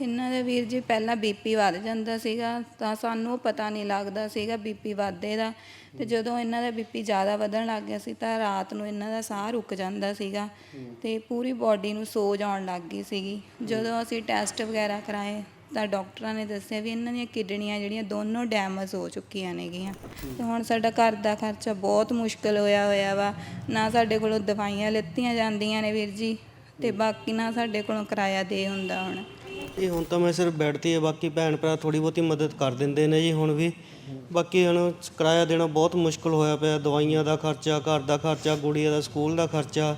ਇਹਨਾਂ ਦਾ ਵੀਰ ਜੀ ਪਹਿਲਾਂ ਬੀਪੀ ਵੱਧ ਜਾਂਦਾ ਸੀਗਾ, ਤਾਂ ਸਾਨੂੰ ਪਤਾ ਨਹੀਂ ਲੱਗਦਾ ਸੀਗਾ ਬੀਪੀ ਵੱਧਦੇ ਦਾ। ਤੇ ਜਦੋਂ ਇਹਨਾਂ ਦਾ ਬੀਪੀ ਜ਼ਿਆਦਾ ਵਧਣ ਲੱਗ ਗਿਆ ਸੀ, ਤਾਂ ਰਾਤ ਨੂੰ ਇਹਨਾਂ ਦਾ ਸਾਹ ਰੁਕ ਜਾਂਦਾ ਸੀਗਾ ਤੇ ਪੂਰੀ ਬਾਡੀ ਨੂੰ ਸੋਜ ਆਉਣ ਲੱਗ ਗਈ ਸੀਗੀ। ਜਦੋਂ ਅਸੀਂ ਟੈਸਟ ਵਗੈਰਾ ਕਰਾਏ, ਤਾਂ ਡਾਕਟਰਾਂ ਨੇ ਦੱਸਿਆ ਵੀ ਇਹਨਾਂ ਦੀਆਂ ਕਿਡਨੀਆਂ ਜਿਹੜੀਆਂ ਦੋਨੋਂ ਡੈਮੇਜ ਹੋ ਚੁੱਕੀਆਂ ਨੇਗੀਆਂ। ਤੇ ਹੁਣ ਸਾਡਾ ਘਰ ਦਾ ਖਰਚਾ ਬਹੁਤ ਮੁਸ਼ਕਲ ਹੋਇਆ ਹੋਇਆ ਵਾ। ਨਾ ਸਾਡੇ ਕੋਲੋਂ ਦਵਾਈਆਂ ਲਿੱਤੀਆਂ ਜਾਂਦੀਆਂ ਨੇ ਵੀਰ ਜੀ, ਤੇ ਬਾਕੀ ਨਾ ਸਾਡੇ ਕੋਲੋਂ ਕਿਰਾਇਆ ਦੇ ਹੁੰਦਾ ਹੁਣ। ਇਹ ਹੁਣ ਤਾਂ ਮੈਂ ਸਿਰਫ ਬੈੱਡ ਤੇ ਹੀ ਹਾਂ, ਬਾਕੀ ਭੈਣ ਭਰਾ ਥੋੜੀ ਬਹੁਤੀ ਮਦਦ ਕਰ ਦਿੰਦੇ ਨੇ ਜੀ ਹੁਣ ਵੀ। ਬਾਕੀ ਹੁਣ ਕਿਰਾਇਆ ਦੇਣਾ ਬਹੁਤ ਮੁਸ਼ਕਲ ਹੋਇਆ ਪਿਆ ਦਵਾਈਆਂ ਦਾ ਖਰਚਾ ਘਰ ਦਾ ਖਰਚਾ ਗੁੜੀਆ ਦਾ ਸਕੂਲ ਦਾ ਖਰਚਾ।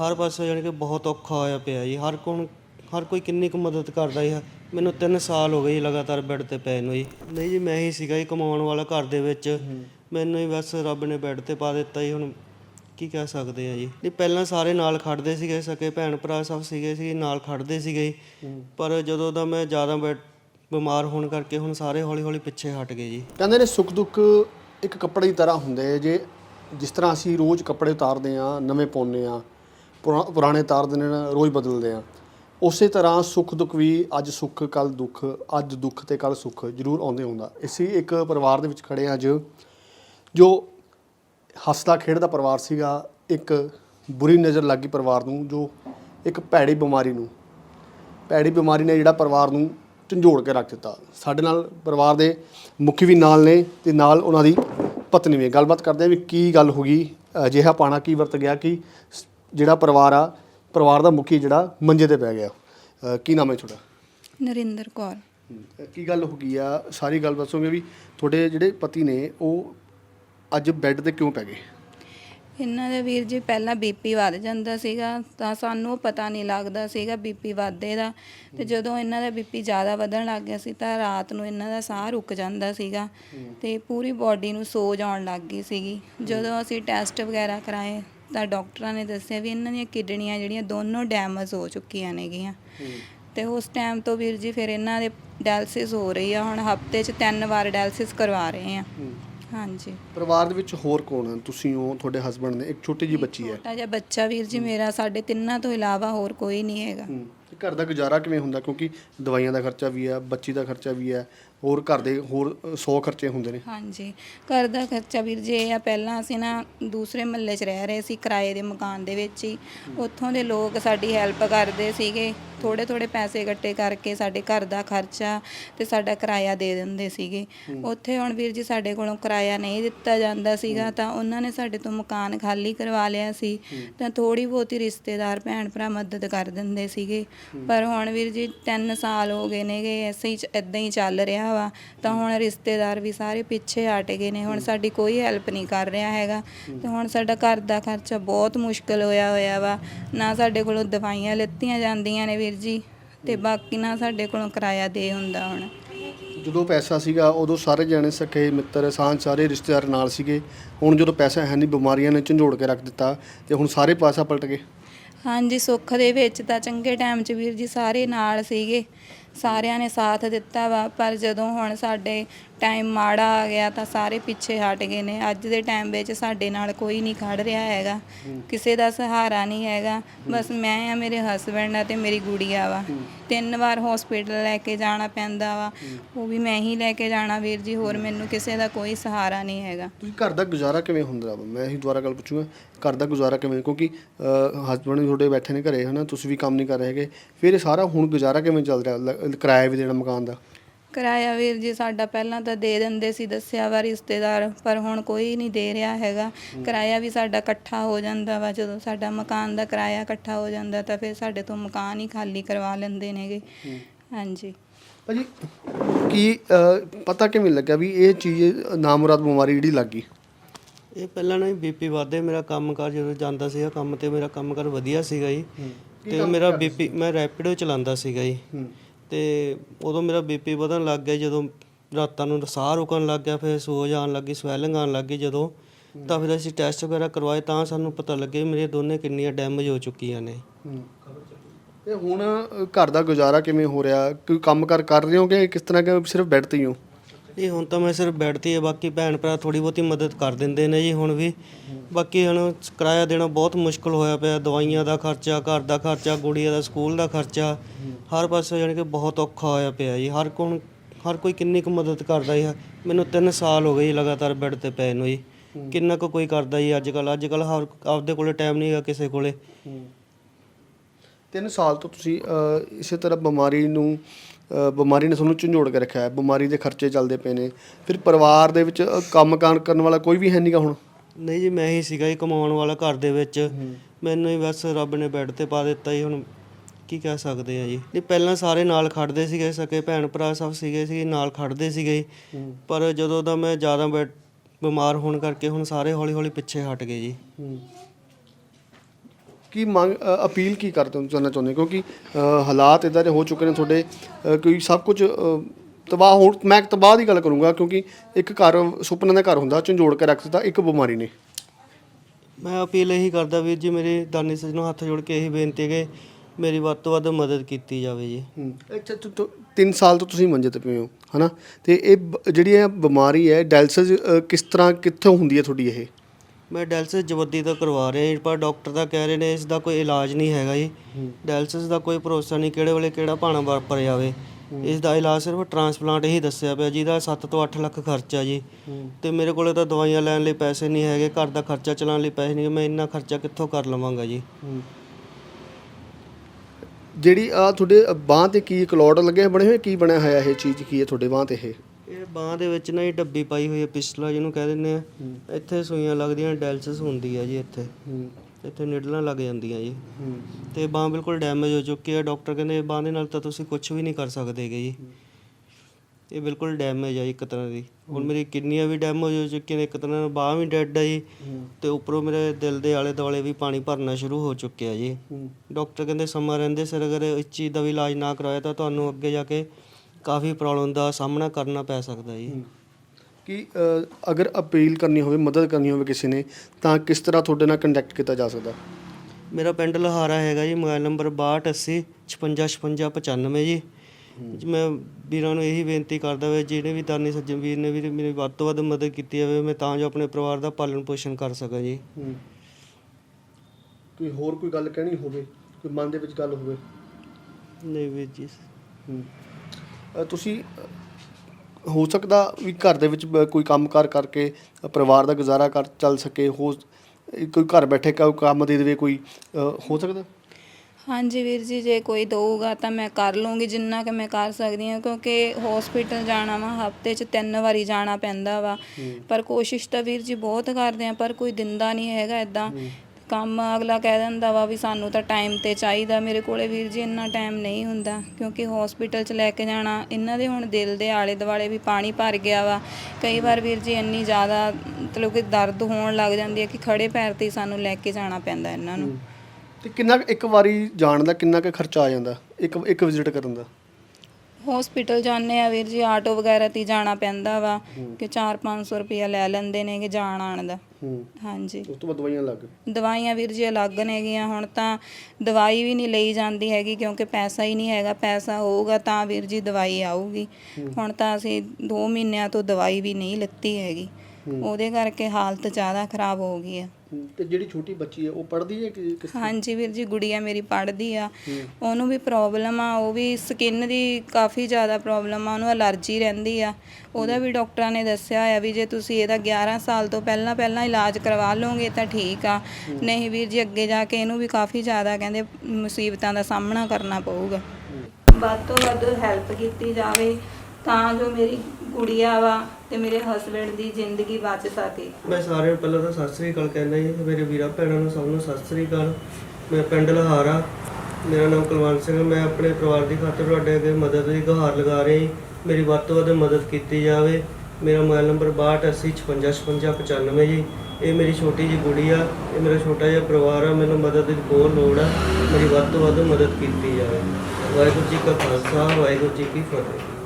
ਹਰ ਪਾਸੇ ਯਾਨੀ ਕਿ ਬਹੁਤ ਔਖਾ ਹੋਇਆ ਪਿਆ ਜੀ। ਹਰ ਕੋਣ ਹਰ ਕੋਈ ਕਿੰਨੀ ਕੁ ਮਦਦ ਕਰਦਾ ਜੀ। ਮੈਨੂੰ 3 ਸਾਲ ਹੋ ਗਏ ਜੀ ਲਗਾਤਾਰ ਬੈੱਡ ਤੇ ਪਏ ਨੂੰ ਜੀ। ਨਹੀਂ ਜੀ ਮੈਂ ਹੀ ਸੀਗਾ ਜੀ ਕਮਾਉਣ ਵਾਲਾ ਘਰ ਦੇ ਵਿੱਚ। ਮੈਨੂੰ ਹੀ ਬਸ ਰੱਬ ਨੇ ਬੈੱਡ ਤੇ ਪਾ ਦਿੱਤਾ ਜੀ। ਹੁਣ ਕੀ ਕਹਿ ਸਕਦੇ ਆ ਜੀ? ਨਹੀਂ ਪਹਿਲਾਂ ਸਾਰੇ ਨਾਲ ਖੜਦੇ ਸੀਗੇ ਸਕੇ ਭੈਣ ਭਰਾ ਸਭ ਸੀਗੇ ਸੀ ਨਾਲ ਖੜਦੇ ਸੀਗੇ। ਪਰ ਜਦੋਂ ਦਾ ਮੈਂ ਜ਼ਿਆਦਾ ਬਿਮਾਰ ਹੋਣ ਕਰਕੇ ਹੁਣ ਸਾਰੇ ਹੌਲੀ ਹੌਲੀ ਪਿੱਛੇ ਹਟ ਗਏ ਜੀ। ਕਹਿੰਦੇ ਨੇ ਸੁੱਖ ਦੁੱਖ ਇੱਕ ਕੱਪੜੇ ਦੀ ਤਰ੍ਹਾਂ ਹੁੰਦੇ ਆ ਜੇ ਜਿਸ ਤਰ੍ਹਾਂ ਅਸੀਂ ਰੋਜ਼ ਕੱਪੜੇ ਉਤਾਰਦੇ ਆ ਨਵੇਂ ਪਾਉਂਦੇ ਆ ਪੁਰਾਣੇ ਉਤਾਰਦੇ ਨੇ ਨਾ, ਰੋਜ਼ ਬਦਲਦੇ ਆ। ਉਸੇ ਤਰ੍ਹਾਂ ਸੁੱਖ ਦੁੱਖ ਵੀ ਅੱਜ ਸੁੱਖ ਕੱਲ ਦੁੱਖ ਅੱਜ ਦੁੱਖ ਤੇ ਕੱਲ ਸੁੱਖ ਜ਼ਰੂਰ ਆਉਂਦੇ ਹੁੰਦਾ। ਅਸੀਂ ਇੱਕ ਪਰਿਵਾਰ ਦੇ ਵਿੱਚ ਖੜੇ ਹਾਂ ਅੱਜ ਜੋ ਹੱਸਦਾ ਖੇਡਦਾ ਪਰਿਵਾਰ ਸੀਗਾ ਇੱਕ ਬੁਰੀ ਨਜ਼ਰ ਲੱਗੀ ਪਰਿਵਾਰ ਨੂੰ ਜੋ ਇੱਕ ਭੈੜੀ ਬਿਮਾਰੀ ਨੂੰ। ਭੈੜੀ ਬਿਮਾਰੀ ਨੇ ਜਿਹੜਾ ਪਰਿਵਾਰ ਨੂੰ ਝੰਜੋੜ ਕੇ ਰੱਖ ਦਿੱਤਾ। ਸਾਡੇ ਨਾਲ ਪਰਿਵਾਰ ਦੇ ਮੁਖੀ ਵੀ ਨਾਲ ਨੇ ਤੇ ਨਾਲ ਉਹਨਾਂ ਦੀ ਪਤਨੀ ਵੀ। ਗੱਲਬਾਤ ਕਰਦੇ ਆ ਵੀ ਕੀ ਗੱਲ ਹੋ ਗਈ ਅਜਿਹਾ ਪਾਣਾ ਕੀ ਵਰਤ ਗਿਆ ਕਿ ਜਿਹੜਾ ਪਰਿਵਾਰ ਆ ਪਰਿਵਾਰ ਦਾ ਮੁਖੀ ਜਿਹੜਾ ਮੰਜੇ ਤੇ ਪੈ ਗਿਆ। ਅ, ਕੀ ਨਾਮ ਹੈ ਤੁਹਾਡਾ? ਨਰਿੰਦਰ ਕੌਰ। ਕੀ ਗੱਲ ਹੋ ਗਈ ਆ? ਸਾਰੀ ਗੱਲ ਦੱਸੋਗੇ ਵੀ ਤੁਹਾਡੇ ਜਿਹੜੇ ਪਤੀ ਨੇ ਉਹ ਅੱਜ ਬੈੱਡ ਤੇ ਕਿਉਂ ਪੈ ਗਏ? ਇਹਨਾਂ ਦਾ ਵੀਰ ਜੀ ਪਹਿਲਾਂ ਬੀਪੀ ਵੱਧ ਜਾਂਦਾ ਸੀਗਾ ਤਾਂ ਸਾਨੂੰ ਪਤਾ ਨਹੀਂ ਲੱਗਦਾ ਸੀਗਾ ਬੀਪੀ ਵੱਧਦੇ ਦਾ। ਤੇ ਜਦੋਂ ਇਹਨਾਂ ਦਾ ਬੀਪੀ ਜ਼ਿਆਦਾ ਵਧਣ ਲੱਗ ਗਿਆ ਸੀ ਤਾਂ ਰਾਤ ਨੂੰ ਇਹਨਾਂ ਦਾ ਸਾਹ ਰੁਕ ਜਾਂਦਾ ਸੀਗਾ। ਤੇ ਪੂਰੀ ਬਾਡੀ ਨੂੰ ਸੋਜ ਆਉਣ ਲੱਗ ਗਈ ਸੀਗੀ। ਜਦੋਂ ਅਸੀਂ ਟੈਸਟ ਵਗੈਰਾ ਕਰਾਏ ਤਾਂ ਡਾਕਟਰਾਂ ਨੇ ਦੱਸਿਆ ਵੀ ਇਹਨਾਂ ਦੀਆਂ ਕਿਡਨੀਆਂ ਜਿਹੜੀਆਂ ਦੋਨੋਂ ਡੈਮੇਜ ਹੋ ਚੁੱਕੀਆਂ ਨੇਗੀਆਂ ਤੇ ਉਸ ਟਾਈਮ ਤੋਂ ਵੀਰ ਜੀ ਫਿਰ ਇਹਨਾਂ ਦੇ ਡਾਇਲਸਿਸ ਹੋ ਰਹੀ ਆ। ਹੁਣ ਹਫ਼ਤੇ 'ਚ ਤਿੰਨ ਵਾਰ ਡਾਇਲਸਿਸ ਕਰਵਾ ਰਹੇ ਆ। ਹਾਂਜੀ। ਪਰਿਵਾਰ ਦੇ ਵਿੱਚ ਹੋਰ ਕੌਣ ਹਨ? ਤੁਸੀਂ ਹੋ ਤੁਹਾਡੇ ਹਸਬੰਡ ਨੇ ਇੱਕ ਛੋਟੀ ਜੀ ਬੱਚੀ ਹੈ। ਛੋਟਾ ਜਿਹਾ ਬੱਚਾ ਵੀਰ ਜੀ ਮੇਰਾ ਸਾਡੇ ਤਿੰਨਾਂ ਤੋਂ ਇਲਾਵਾ ਹੋਰ ਕੋਈ ਨਹੀਂ ਹੈਗਾ। ਹੂੰ। ਤੇ ਘਰ ਦਾ ਗੁਜ਼ਾਰਾ ਕਿਵੇਂ ਹੁੰਦਾ? ਕਿਉਂਕਿ ਦਵਾਈਆਂ ਦਾ ਖਰਚਾ ਵੀ ਹੈ ਬੱਚੀ ਦਾ ਖਰਚਾ ਵੀ ਹੈ ਹੋਰ ਘਰ ਦੇ ਹੋਰ 100 ਖਰਚੇ ਹੁੰਦੇ ਨੇ। ਹਾਂਜੀ। ਘਰ ਦਾ ਖਰਚਾ ਵੀਰ ਜੀ ਇਹ ਆ ਪਹਿਲਾਂ ਅਸੀਂ ਨਾ ਦੂਸਰੇ ਮਹੱਲੇ 'ਚ ਰਹਿ ਰਹੇ ਸੀ ਕਿਰਾਏ ਦੇ ਮਕਾਨ ਦੇ ਵਿੱਚ ਹੀ। ਉੱਥੋਂ ਦੇ ਲੋਕ ਸਾਡੀ ਹੈਲਪ ਕਰਦੇ ਸੀਗੇ। ਥੋੜੇ ਥੋੜੇ ਪੈਸੇ ਇਕੱਠੇ ਕਰਕੇ ਸਾਡੇ ਘਰ ਦਾ ਖਰਚਾ ਤੇ ਸਾਡਾ ਕਿਰਾਇਆ ਦੇ ਦਿੰਦੇ ਸੀਗੇ। ਉੱਥੇ ਹੁਣ ਵੀਰ ਜੀ ਸਾਡੇ ਕੋਲੋਂ ਕਿਰਾਇਆ ਨਹੀਂ ਦਿੱਤਾ ਜਾਂਦਾ ਸੀਗਾ ਤਾਂ ਉਹਨਾਂ ਨੇ ਸਾਡੇ ਤੋਂ ਮਕਾਨ ਖਾਲੀ ਕਰਵਾ ਲਿਆ ਸੀ। ਤਾਂ ਥੋੜੀ ਬਹੁਤੀ ਰਿਸ਼ਤੇਦਾਰ ਭੈਣ ਭਰਾ ਮਦਦ ਕਰ ਦਿੰਦੇ ਸੀਗੇ। ਪਰ ਹੁਣ ਵੀਰ ਜੀ 3 ਸਾਲ ਹੋ ਗਏ ਨੇਗੇ ਐਸੇ ਹੀ ਇਦਾਂ ਹੀ ਚੱਲ ਰਿਹਾ। ਵਾ ਤਾਂ ਹੁਣ ਰਿਸ਼ਤੇਦਾਰ ਵੀ ਸਾਰੇ ਪਿੱਛੇ ਹਟ ਗਏ ਨੇ ਹੁਣ ਸਾਡੀ ਕੋਈ ਹੈਲਪ ਨਹੀਂ ਕਰ ਰਿਹਾ ਹੈਗਾ। ਤੇ ਹੁਣ ਸਾਡਾ ਘਰ ਦਾ ਖਰਚਾ ਬਹੁਤ ਮੁਸ਼ਕਲ ਹੋਇਆ ਹੋਇਆ ਵਾ। ਨਾ ਸਾਡੇ ਕੋਲੋਂ ਦਵਾਈਆਂ ਲਿੱਤੀਆਂ ਜਾਂਦੀਆਂ ਨੇ ਵੀਰ ਜੀ ਤੇ ਬਾਕੀ ਨਾ ਸਾਡੇ ਕੋਲੋਂ ਕਿਰਾਇਆ ਦੇ ਹੁੰਦਾ ਹੁਣ। ਜਦੋਂ ਪੈਸਾ ਸੀਗਾ ਉਦੋਂ ਸਾਰੇ ਜਣੇ ਸਕੇ ਮਿੱਤਰ ਸਾਂਝ ਸਾਰੇ ਰਿਸ਼ਤੇਦਾਰ ਨਾਲ ਸੀਗੇ। ਹੁਣ ਜਦੋਂ ਪੈਸਾ ਹੈ ਨਹੀਂ ਬਿਮਾਰੀਆਂ ਨੇ ਝੰਜੋੜ ਕੇ ਰੱਖ ਦਿੱਤਾ ਤੇ ਹੁਣ ਸਾਰੇ ਪਾਸਾ ਪਲਟ ਗਏ। ਹਾਂਜੀ ਸੁੱਖ ਦੇ ਵਿੱਚ ਤਾਂ ਚੰਗੇ ਟਾਈਮ 'ਚ ਵੀਰ ਜੀ ਸਾਰੇ ਨਾਲ ਸੀਗੇ। ਸਾਰਿਆਂ ਨੇ ਸਾਥ ਦਿੱਤਾ ਵਾ ਪਰ ਜਦੋਂ ਹੁਣ ਸਾਡੇ ਟਾਈਮ ਮਾੜਾ ਆ ਗਿਆ ਤਾਂ ਸਾਰੇ ਪਿੱਛੇ ਹਟ ਗਏ ਨੇ। ਅੱਜ ਦੇ ਟਾਈਮ ਵਿੱਚ ਸਾਡੇ ਨਾਲ ਕੋਈ ਨਹੀਂ ਖੜ ਰਿਹਾ ਹੈਗਾ। ਕਿਸੇ ਦਾ ਸਹਾਰਾ ਨਹੀਂ ਹੈਗਾ। ਬਸ ਮੈਂ ਆ ਮੇਰੇ ਹਸਬੰਡ ਆ ਤੇ ਮੇਰੀ ਗੁੜੀਆ ਵਾ। ਤਿੰਨ ਵਾਰ ਹਸਪੀਟਲ ਲੈ ਕੇ ਜਾਣਾ ਪੈਂਦਾ ਵਾ। ਉਹ ਵੀ ਮੈਂ ਹੀ ਲੈ ਕੇ ਜਾਣਾ ਵੀਰ ਜੀ। ਹੋਰ ਮੈਨੂੰ ਕਿਸੇ ਦਾ ਕੋਈ ਸਹਾਰਾ ਨਹੀਂ ਹੈਗਾ। ਤੁਸੀਂ ਘਰ ਦਾ ਗੁਜ਼ਾਰਾ ਕਿਵੇਂ ਹੁੰਦਾ ਵਾ? ਮੈਂ ਇਹੀ ਦੁਬਾਰਾ ਗੱਲ ਪੁੱਛੂੰਗਾ। ਘਰ ਦਾ ਗੁਜ਼ਾਰਾ ਕਿਵੇਂ? ਕਿਉਂਕਿ ਹਸਬੰਡ ਤੁਹਾਡੇ ਬੈਠੇ ਨੇ ਘਰੇ ਹਨਾ? ਤੁਸੀਂ ਵੀ ਕੰਮ ਨਹੀਂ ਕਰ ਰਹੇ ਹੈਗੇ। ਫਿਰ ਇਹ ਸਾਰਾ ਹੁਣ ਗੁਜ਼ਾਰਾ ਕਿਵੇਂ ਚੱਲ ਰਿਹਾ? ਕਿਰਾਇਆ ਵੀ ਦੇਣਾ ਮਕਾਨ ਦਾ? ਕਿਰਾਇਆ ਵੀਰ ਜੀ ਸਾਡਾ ਪਹਿਲਾਂ ਤਾਂ ਦੇ ਦਿੰਦੇ ਸੀ ਦੱਸਿਆ ਵਾ ਰਿਸ਼ਤੇਦਾਰ ਪਰ ਹੁਣ ਕੋਈ ਨਹੀਂ ਦੇ ਰਿਹਾ ਹੈਗਾ। ਕਿਰਾਇਆ ਵੀ ਸਾਡਾ ਇਕੱਠਾ ਹੋ ਜਾਂਦਾ ਵਾ ਜਦੋਂ ਸਾਡਾ ਮਕਾਨ ਦਾ ਕਿਰਾਇਆ ਇਕੱਠਾ ਹੋ ਜਾਂਦਾ ਤਾਂ ਫਿਰ ਸਾਡੇ ਤੋਂ ਮਕਾਨ ਹੀ ਖਾਲੀ ਕਰਵਾ ਲੈਂਦੇ ਨੇਗੇ। ਹਾਂਜੀ। ਭਾਜੀ ਕੀ ਪਤਾ ਕਿਵੇਂ ਲੱਗਾ ਵੀ ਇਹ ਚੀਜ਼ ਨਾਮੁਰਾਦ ਬਿਮਾਰੀ ਜਿਹੜੀ ਲੱਗ? ਗਈ ਇਹ ਪਹਿਲਾਂ ਨਾ ਬੀਪੀ ਵਧਦੇ ਮੇਰਾ ਕੰਮਕਾਰ ਜਦੋਂ ਜਾਂਦਾ ਸੀਗਾ ਕੰਮ ਤੇ ਮੇਰਾ ਕੰਮਕਾਰ ਵਧੀਆ ਸੀਗਾ ਜੀ। ਤੇ ਮੇਰਾ ਬੀਪੀ ਮੈਂ ਰੈਪਿਡੋ ਚਲਾਉਂਦਾ ਸੀਗਾ ਜੀ। ਅਤੇ ਉਦੋਂ ਮੇਰਾ ਬੀਪੀ ਵਧਣ ਲੱਗ ਗਿਆ ਜਦੋਂ ਰਾਤਾਂ ਨੂੰ ਸਾਹ ਰੁਕਣ ਲੱਗ ਗਿਆ ਫਿਰ ਸੋਜ ਆਉਣ ਲੱਗੀ ਸਵੈਲਿੰਗ ਆਉਣ ਲੱਗ ਗਈ ਜਦੋਂ। ਤਾਂ ਫਿਰ ਅਸੀਂ ਟੈਸਟ ਵਗੈਰਾ ਕਰਵਾਏ ਤਾਂ ਸਾਨੂੰ ਪਤਾ ਲੱਗਿਆ ਵੀ ਮੇਰੇ ਦੋਨੇ ਕਿੰਨੀਆਂ ਡੈਮੇਜ ਹੋ ਚੁੱਕੀਆਂ ਨੇ। ਤੇ ਹੁਣ ਅ, ਘਰ ਦਾ ਗੁਜ਼ਾਰਾ ਕਿਵੇਂ ਹੋ ਰਿਹਾ? ਕੋਈ ਕੰਮ ਕਰ ਕਰ ਰਹੇ ਹੋ ਕਿ ਕਿਸ ਤਰ੍ਹਾਂ ਕਿ ਸਿਰਫ ਬੈੱਡ ਤੇ ਹੀ ਹੋ? ਜੀ ਹੁਣ ਤਾਂ ਮੈਂ ਸਿਰਫ ਬੈੱਡ ਤੇ ਹੀ ਹਾਂ, ਬਾਕੀ ਭੈਣ ਭਰਾ ਥੋੜੀ ਬਹੁਤੀ ਮਦਦ ਕਰ ਦਿੰਦੇ ਨੇ ਜੀ ਹੁਣ ਵੀ। ਬਾਕੀ ਹੁਣ ਕਿਰਾਇਆ ਦੇਣਾ ਬਹੁਤ ਮੁਸ਼ਕਲ ਹੋਇਆ ਪਿਆ ਦਵਾਈਆਂ ਦਾ ਖਰਚਾ ਘਰ ਦਾ ਖਰਚਾ ਗੁੜੀਆ ਦਾ ਸਕੂਲ ਦਾ ਖਰਚਾ। ਹਰ ਪਾਸੇ ਜਾਣੀ ਕਿ ਬਹੁਤ ਔਖਾ ਹੋਇਆ ਪਿਆ ਜੀ। ਹਰ ਕੋਣ ਹਰ ਕੋਈ ਕਿੰਨੀ ਕੁ ਮਦਦ ਕਰਦਾ ਜੀ। ਮੈਨੂੰ 3 ਸਾਲ ਹੋ ਗਏ ਜੀ ਲਗਾਤਾਰ ਬੈੱਡ ਤੇ ਪਏ ਨੂੰ ਜੀ। ਕਿੰਨਾ ਕੁ ਕੋਈ ਕਰਦਾ ਜੀ ਅੱਜ ਕੱਲ ਅੱਜ ਕੱਲ ਹਰ ਆਪਦੇ ਕੋਲੇ ਟਾਈਮ ਨਹੀਂ ਹੈਗਾ ਕਿਸੇ ਕੋਲੇ। ਤਿੰਨ ਸਾਲ ਤੋਂ ਤੁਸੀਂ ਅ, ਇਸੇ ਤਰ੍ਹਾਂ ਬਿਮਾਰੀ ਨੂੰ ਬਿਮਾਰੀ ਨੇ ਤੁਹਾਨੂੰ ਝੰਜੋੜ ਕੇ ਰੱਖਿਆ ਹੈ। ਬਿਮਾਰੀ ਦੇ ਖਰਚੇ ਚੱਲਦੇ ਪਏ ਨੇ। ਫਿਰ ਪਰਿਵਾਰ ਦੇ ਵਿੱਚ ਕੰਮ ਕਾਰ ਕਰਨ ਵਾਲਾ ਕੋਈ ਵੀ ਹੈ ਨਹੀਂਗਾ ਹੁਣ? ਨਹੀਂ ਜੀ ਮੈਂ ਹੀ ਸੀਗਾ ਜੀ ਕਮਾਉਣ ਵਾਲਾ ਘਰ ਦੇ ਵਿੱਚ। ਮੈਨੂੰ ਹੀ ਬਸ ਰੱਬ ਨੇ ਬੈੱਡ ਤੇ ਪਾ ਦਿੱਤਾ ਜੀ। ਹੁਣ ਕੀ ਕਹਿ ਸਕਦੇ ਆ ਜੀ। ਨਹੀਂ ਪਹਿਲਾਂ ਸਾਰੇ ਨਾਲ ਖੜਦੇ ਸੀਗੇ ਸਕੇ ਭੈਣ ਭਰਾ ਸਭ ਸੀਗੇ ਸੀ ਨਾਲ ਖੜਦੇ ਸੀਗੇ। ਪਰ ਜਦੋਂ ਦਾ ਮੈਂ ਜ਼ਿਆਦਾ ਬਿਮਾਰ ਹੋਣ ਕਰਕੇ ਹੁਣ ਸਾਰੇ ਹੌਲੀ ਹੌਲੀ ਪਿੱਛੇ ਹਟ ਗਏ ਜੀ। ਕੀ ਮੰਗ ਅ, ਅਪੀਲ ਕੀ ਕਰਦੇ ਹੋ ਕਰਨਾ ਚਾਹੁੰਦੇ ਹੋ? ਕਿਉਂਕਿ ਅ, ਹਾਲਾਤ ਇਦਾਂ ਦੇ ਹੋ ਚੁੱਕੇ ਨੇ ਤੁਹਾਡੇ ਅ, ਕੋਈ ਸਭ ਕੁਝ ਅ, ਤਬਾਹ ਹੋ ਮੈਂ ਤਬਾਹ ਦੀ ਗੱਲ ਕਰੂੰਗਾ ਕਿਉਂਕਿ ਇੱਕ ਘਰ ਸੁਪਨੇ ਦਾ ਘਰ ਹੁੰਦਾ ਝੰਜੋੜ ਕੇ ਰੱਖ ਦਿੱਤਾ ਇੱਕ ਬਿਮਾਰੀ ਨੇ। ਮੈਂ ਅਪੀਲ ਇਹੀ ਕਰਦਾ ਵੀਰ ਜੀ ਮੇਰੀ ਦਾਨੀ ਸੱਜਣੋਂ ਹੱਥ ਜੋੜ ਕੇ ਇਹੀ ਬੇਨਤੀ ਹੈ ਕਿ ਮੇਰੀ ਵੱਧ ਤੋਂ ਵੱਧ ਮਦਦ ਕੀਤੀ ਜਾਵੇ ਜੀ। ਅੱਛਾ ਤੁ- ਤੁ- ਤਿੰਨ ਸਾਲ ਤੋਂ ਤੁਸੀਂ ਮੰਜੇ ਤੇ ਪਏ ਹੋ ਹਨਾ? ਤੇ ਇਹ ਬ- ਜਿਹੜੀ ਇਹ ਬਿਮਾਰੀ ਹੈ ਡਾਇਲਸਿਸ ਕਿਸ ਤਰ੍ਹਾਂ ਕਿੱਥੋਂ ਹੁੰਦੀ ਹੈ ਤੁਹਾਡੀ ਇਹ? ਮੈਂ ਡਾਇਲਸਿਸ ਜਵੱਦੀ ਤੋਂ ਕਰਵਾ ਰਿਹਾ ਜੀ, ਪਰ ਡਾਕਟਰ ਤਾਂ ਕਹਿ ਰਹੇ ਨੇ ਇਸ ਦਾ ਕੋਈ ਇਲਾਜ ਨਹੀਂ ਹੈਗਾ ਜੀ। ਡਾਇਲਸਿਸ ਦਾ ਕੋਈ ਭਰੋਸਾ ਨਹੀਂ ਕਿਹੜੇ ਵੇਲੇ ਕਿਹੜਾ ਭਾਣਾ ਵਾਪਰ ਜਾਵੇ। ਇਸ ਦਾ ਇਲਾਜ ਸਿਰਫ ਟ੍ਰਾਂਸਪਲਾਂਟ ਹੀ ਦੱਸਿਆ ਪਿਆ, ਜਿਹਦਾ 7 ਤੋਂ 8 ਲੱਖ ਖਰਚਾ ਜੀ। ਤੇ ਮੇਰੇ ਕੋਲੇ ਤਾਂ ਦਵਾਈਆਂ ਲੈਣ ਲਈ ਪੈਸੇ ਨਹੀਂ ਹੈਗੇ, ਘਰ ਦਾ ਖਰਚਾ ਚਲਾਉਣ ਲਈ ਪੈਸੇ ਨਹੀਂ ਮੈਂ ਇੰਨਾ ਖਰਚਾ ਕਿੱਥੋਂ ਕਰ ਲਵਾਂਗਾ ਜੀ? ਜਿਹੜੀ ਆ ਤੁਹਾਡੇ ਬਾਹ ਤੇ ਕੀ ਕਲੌਡ ਲੱਗੇ, ਬਣੇ ਹੋਏ, ਕੀ ਬਣਿਆ ਹੋਇਆ ਇਹ ਚੀਜ਼, ਕੀ ਹੈ ਤੁਹਾਡੇ ਬਾਹ ਤੇ ਇਹ? ਇਹ ਬਾਹ ਦੇ ਵਿੱਚ ਨਾ ਇਹ ਡੱਬੀ ਪਾਈ ਹੋਈ ਹੈ ਪਿਛਲਾ ਜਿਹਨੂੰ ਕਹਿ ਦਿੰਦੇ ਆ। ਇੱਥੇ ਸੂਈਆਂ ਲੱਗਦੀਆਂ ਡਾਇਲਸਿਸ ਹੁੰਦੀ ਹੈ ਜੀ ਇੱਥੇ। ਇੱਥੇ ਨਿਡਲਾਂ ਲੱਗ ਜਾਂਦੀਆਂ ਜੀ। ਤੇ ਬਾਹ ਬਿਲਕੁਲ ਡੈਮੇਜ ਹੋ ਚੁੱਕੀ ਹੈ ਡਾਕਟਰ ਕਹਿੰਦੇ ਬਾਹ ਦੇ ਨਾਲ ਤਾਂ ਤੁਸੀਂ ਕੁਝ ਵੀ ਨਹੀਂ ਕਰ ਸਕਦੇਗੇ ਜੀ। ਇਹ ਬਿਲਕੁਲ ਡੈਮੇਜ ਹੈ ਇੱਕ ਤਰ੍ਹਾਂ ਦੀ। ਹੁਣ ਮੇਰੀ ਕਿਡਨੀਆਂ ਵੀ ਡੈਮੇਜ ਹੋ ਚੁੱਕੀਆਂ ਨੇ ਇੱਕ ਤਰ੍ਹਾਂ ਨਾਲ ਬਾਹ ਵੀ ਡੈਡ ਹੈ ਜੀ। ਤੇ ਉੱਪਰੋਂ ਮੇਰੇ ਦਿਲ ਦੇ ਆਲੇ ਦੁਆਲੇ ਵੀ ਪਾਣੀ ਭਰਨਾ ਸ਼ੁਰੂ ਹੋ ਚੁੱਕਿਆ ਜੀ। ਡਾਕਟਰ ਕਹਿੰਦੇ ਸਮਾਂ ਰਹਿੰਦੇ ਸਿਰ ਅਗਰ ਇਸ ਚੀਜ਼ ਦਾ ਵੀ ਇਲਾਜ ਨਾ ਕਰਾਇਆ ਤਾਂ ਤੁਹਾਨੂੰ ਅੱਗੇ ਜਾ ਕੇ ਕਾਫੀ ਪ੍ਰੋਬਲਮ ਦਾ ਸਾਹਮਣਾ ਕਰਨਾ ਪੈ ਸਕਦਾ ਜੀ। ਕਿ ਅ, ਅਗਰ ਅਪੀਲ ਕਰਨੀ ਹੋਵੇ ਮਦਦ ਕਰਨੀ ਹੋਵੇ ਕਿਸੇ ਨੇ ਤਾਂ ਕਿਸ ਤਰ੍ਹਾਂ ਤੁਹਾਡੇ ਨਾਲ ਕੰਟੈਕਟ ਕੀਤਾ ਜਾ ਸਕਦਾ? ਮੇਰਾ ਪਿੰਡ ਲਹਾਰਾ ਹੈਗਾ ਜੀ ਮੋਬਾਈਲ ਨੰਬਰ 6280 565695 ਜੀ। ਜੀ ਮੈਂ ਵੀਰਾਂ ਨੂੰ ਇਹੀ ਬੇਨਤੀ ਕਰਦਾ ਵੇ ਜਿਹੜੇ ਵੀ ਦਾਨੀ ਸੱਜਣ ਵੀਰ ਨੇ ਵੀ ਮੇਰੀ ਵੱਧ ਤੋਂ ਵੱਧ ਮਦਦ ਕੀਤੀ ਜਾਵੇ ਮੈਂ ਤਾਂ ਜੋ ਆਪਣੇ ਪਰਿਵਾਰ ਦਾ ਪਾਲਣ ਪੋਸ਼ਣ ਕਰ ਸਕਾਂ ਜੀ। ਕੋਈ ਹੋਰ ਕੋਈ ਗੱਲ ਕਹਿਣੀ ਹੋਵੇ ਕੋਈ ਮਨ ਦੇ ਵਿੱਚ ਗੱਲ ਹੋਵੇ? ਨਹੀਂ ਵੀਰ ਜੀ। ਤੁਸੀਂ ਹੋ ਸਕਦਾ ਵੀ ਘਰ ਦੇ ਵਿੱਚ ਬ- ਕੋਈ ਕੰਮਕਾਰ ਕਰਕੇ ਪਰਿਵਾਰ ਦਾ ਗੁਜ਼ਾਰਾ ਕਰ ਚੱਲ ਸਕੇ ਹੋ ਕੋਈ ਘਰ ਬੈਠੇ ਕੋਈ ਕੰਮ ਦੇ ਦੇਵੇ ਕੋਈ ਅ, ਹੋ ਸਕਦਾ? ਹਾਂਜੀ ਵੀਰ ਜੀ ਜੇ ਕੋਈ ਦਊਗਾ ਤਾਂ ਮੈਂ ਕਰ ਲੂੰਗੀ ਜਿੰਨਾ ਕਿ ਮੈਂ ਕਰ ਸਕਦੀ ਹਾਂ ਕਿਉਂਕਿ ਹਸਪੀਟਲ ਜਾਣਾ ਵਾ ਹਫ਼ਤੇ 'ਚ ਤਿੰਨ ਵਾਰੀ ਜਾਣਾ ਪੈਂਦਾ ਵਾ। ਪਰ ਕੋਸ਼ਿਸ਼ ਤਾਂ ਵੀਰ ਜੀ ਬਹੁਤ ਕਰਦੇ ਆ ਪਰ ਕੋਈ ਦਿੰਦਾ ਨਹੀਂ ਹੈਗਾ ਇਦਾਂ ਕੰਮ ਅਗਲਾ ਕਹਿ ਦਿੰਦਾ ਵਾ ਵੀ ਸਾਨੂੰ ਤਾਂ ਟਾਈਮ ਤੇ ਚਾਹੀਦਾ। ਮੇਰੇ ਕੋਲੇ ਵੀਰ ਜੀ ਇੰਨਾ ਟਾਈਮ ਨਹੀਂ ਹੁੰਦਾ, ਕਿਉਂਕਿ ਹਸਪੀਟਲ 'ਚ ਲੈ ਕੇ ਜਾਣਾ, ਇਹਨਾਂ ਦੇ ਹੁਣ ਦਿਲ ਦੇ ਆਲੇ ਦੁਆਲੇ ਵੀ ਪਾਣੀ ਭਰ ਗਿਆ ਵਾ। ਕਈ ਵਾਰ ਵੀਰ ਜੀ ਇੰਨੀ ਜ਼ਿਆਦਾ ਮਤਲਬ ਕਿ ਦਰਦ ਹੋਣ ਲੱਗ ਜਾਂਦੀ ਹੈ ਕਿ ਖੜੇ ਪੈਰ ਤੇ ਹੀ ਸਾਨੂੰ ਲੈ ਕੇ ਜਾਣਾ ਪੈਂਦਾ ਇਹਨਾਂ ਨੂੰ। ਤੇ ਕਿੰਨਾ ਕੁ ਇੱਕ ਵਾਰੀ ਜਾਣ ਦਾ ਕਿੰਨਾ ਕੁ ਖਰਚਾ ਆ ਜਾਂਦਾ, ਇੱਕ ਇੱਕ ਵਿਜ਼ਿਟ ਕਰਨ ਦਾ? ਹਸਪੀਟਲ ਜਾਂਦੇ ਆ ਵੀਰ ਜੀ ਆਟੋ ਵਗੈਰਾ ਤੇ ਹੀ ਜਾਣਾ ਪੈਂਦਾ ਵਾ ਕਿ 4-500 ਰੁਪਇਆ ਲੈ ਲੈਂਦੇ ਨੇ ਕਿ ਜਾਣ ਆਣ ਦਾ। ਹੂੰ। ਹਾਂਜੀ। ਉਸ ਤੋਂ ਬਾਅਦ ਦਵਾਈਆਂ ਲੱਗ ਦਵਾਈਆਂ ਵੀਰ ਜੀ ਅਲੱਗ ਨੇਗੀਆਂ ਹੁਣ ਤਾਂ ਦਵਾਈ ਵੀ ਨਹੀਂ ਲਈ ਜਾਂਦੀ ਹੈਗੀ ਕਿਉਂਕਿ ਪੈਸਾ ਹੀ ਨਹੀਂ ਹੈਗਾ ਪੈਸਾ ਹੋਊਗਾ ਤਾਂ ਵੀਰ ਜੀ ਦਵਾਈ ਆਊਗੀ। ਹੁਣ ਤਾਂ ਅਸੀਂ 2 ਮਹੀਨਿਆਂ ਤੋਂ ਦਵਾਈ ਵੀ ਨਹੀਂ ਲਿੱਤੀ ਹੈਗੀ। ਉਹਦੇ ਕਰਕੇ ਹਾਲਤ ਜ਼ਿਆਦਾ ਖਰਾਬ ਹੋ ਗਈ ਆ। ਤੇ ਜਿਹੜੀ ਛੋਟੀ ਬੱਚੀ ਹੈ ਉਹ ਪੜ੍ਹਦੀ ਹੈ ਕਿ ਕਿਸ ਹਾਂਜੀ ਵੀਰ ਜੀ ਗੁੜੀਆ ਮੇਰੀ ਪੜ੍ਹਦੀ ਆ। ਉਹਨੂੰ ਵੀ ਪ੍ਰੋਬਲਮ ਆ ਉਹ ਵੀ ਸਕਿਨ ਦੀ ਕਾਫੀ ਜ਼ਿਆਦਾ ਪ੍ਰੋਬਲਮ ਆ ਉਹਨੂੰ ਅਲਰਜੀ ਰਹਿੰਦੀ ਆ। ਉਹਦਾ ਵੀ ਡਾਕਟਰਾਂ ਨੇ ਦੱਸਿਆ ਹੋਇਆ ਵੀ ਜੇ ਤੁਸੀਂ ਇਹਦਾ 11 ਸਾਲ ਤੋਂ ਪਹਿਲਾਂ ਪਹਿਲਾਂ ਇਲਾਜ ਕਰਵਾ ਲਓਗੇ ਤਾਂ ਠੀਕ ਆ। ਨਹੀਂ ਵੀਰ ਜੀ ਅੱਗੇ ਜਾ ਕੇ ਇਹਨੂੰ ਵੀ ਕਾਫੀ ਜ਼ਿਆਦਾ ਕਹਿੰਦੇ ਮੁਸੀਬਤਾਂ ਦਾ ਸਾਹਮਣਾ ਕਰਨਾ ਪਊਗਾ। ਵੱਧ ਤੋਂ ਵੱਧ ਹੈਲਪ ਕੀਤੀ ਜਾਵੇ। ਤਾਂ ਜੋ ਮੇਰੀ ਗੁੜੀਆ ਵਾ ਤੇ ਮੇਰੇ ਹਸਬੰਡ ਦੀ ਜ਼ਿੰਦਗੀ ਬਚ ਸਕੇ। ਮੈਂ ਸਾਰਿਆਂ ਨੂੰ ਪਹਿਲਾਂ ਤਾਂ ਸਤਿ ਸ੍ਰੀ ਅਕਾਲ ਕਹਿੰਦਾ ਜੀ ਮੇਰੇ ਵੀਰਾਂ ਭੈਣਾਂ ਨੂੰ ਸਭ ਨੂੰ ਸਤਿ ਸ੍ਰੀ ਅਕਾਲ। ਮੈਂ ਪਿੰਡ ਲਹਾਰਾ, ਮੇਰਾ ਨਾਮ ਕੁਲਵੰਤ ਸਿੰਘ ਹੈ। ਮੈਂ ਆਪਣੇ ਪਰਿਵਾਰ ਦੀ ਖਾਤਰ ਤੁਹਾਡੇ ਅੱਗੇ ਮਦਦ ਦੀ ਗੁਹਾਰ ਲਗਾ ਰਿਹਾ ਜੀ। ਮੇਰੀ ਵੱਧ ਤੋਂ ਵੱਧ ਮਦਦ ਕੀਤੀ ਜਾਵੇ। ਮੇਰਾ ਮੋਬਾਈਲ ਨੰਬਰ 6280565595 ਜੀ। ਇਹ ਮੇਰੀ ਛੋਟੀ ਜਿਹੀ ਗੁੜੀ ਆ। ਇਹ ਮੇਰਾ ਛੋਟਾ ਜਿਹਾ ਪਰਿਵਾਰ ਆ। ਮੈਨੂੰ ਮਦਦ ਦੀ ਬਹੁਤ ਲੋੜ ਆ। ਮੇਰੀ ਵੱਧ ਤੋਂ ਵੱਧ ਮਦਦ ਕੀਤੀ ਜਾਵੇ। ਵਾਹਿਗੁਰੂ ਜੀ ਕਾ ਖਾਲਸਾ, ਵਾਹਿਗੁਰੂ ਜੀ ਕੀ ਫਤਿਹ।